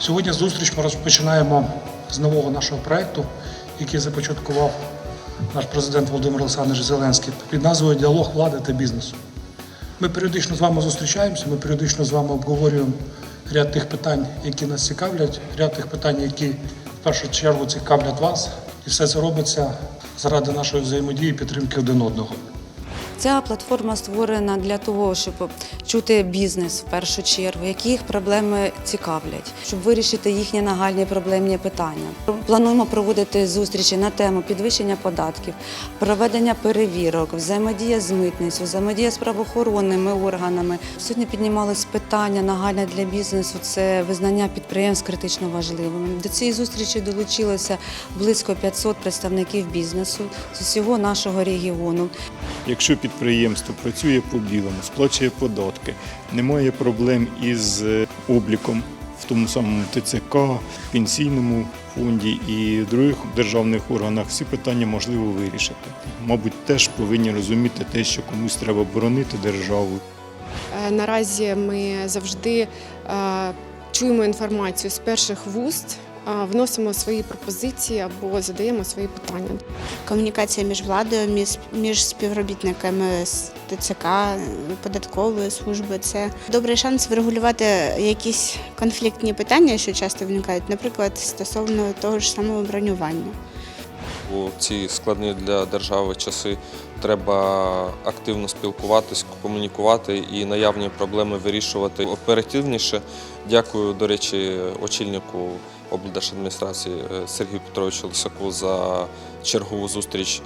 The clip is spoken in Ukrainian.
Сьогодні зустріч ми розпочинаємо з нового нашого проєкту, який започаткував наш президент Володимир Олександрович Зеленський під назвою Діалог влади та бізнесу. Ми періодично з вами зустрічаємося, ми періодично з вами обговорюємо ряд тих питань, які нас цікавлять, ряд тих питань, які в першу чергу цікавлять вас. І все це робиться заради нашої взаємодії і підтримки один одного. Ця платформа створена для того, щоб чути бізнес в першу чергу, які їх проблеми цікавлять, щоб вирішити їхні нагальні проблемні питання. Плануємо проводити зустрічі на тему підвищення податків, проведення перевірок, взаємодія з митницею, взаємодія з правоохоронними органами. Сьогодні піднімалось питання нагальне для бізнесу це визнання підприємств критично важливими. До цієї зустрічі долучилося близько 500 представників бізнесу з усього нашого регіону. Якщо підприємство працює по білому, сплачує податки, немає проблем із е, обліком в тому самому ТЦК, пенсійному фонді і других державних органах, всі питання можливо вирішити. Мабуть, теж повинні розуміти те, що комусь треба боронити державу. Е, Наразі ми завжди е, чуємо інформацію з перших вуст, вносимо свої пропозиції або задаємо свої питання. комунікація між владою, між, між співробітниками ТЦК, податкової служби це добрий шанс врегулювати якісь конфліктні питання, що часто виникають, наприклад, стосовно того ж самого бронювання. У ці складні для держави часи треба активно спілкуватись, комунікувати і наявні проблеми вирішувати оперативніше. Дякую, до речі, очільнику облдержадміністрації е, Сергію Петровичу Лисаку за чергову зустріч.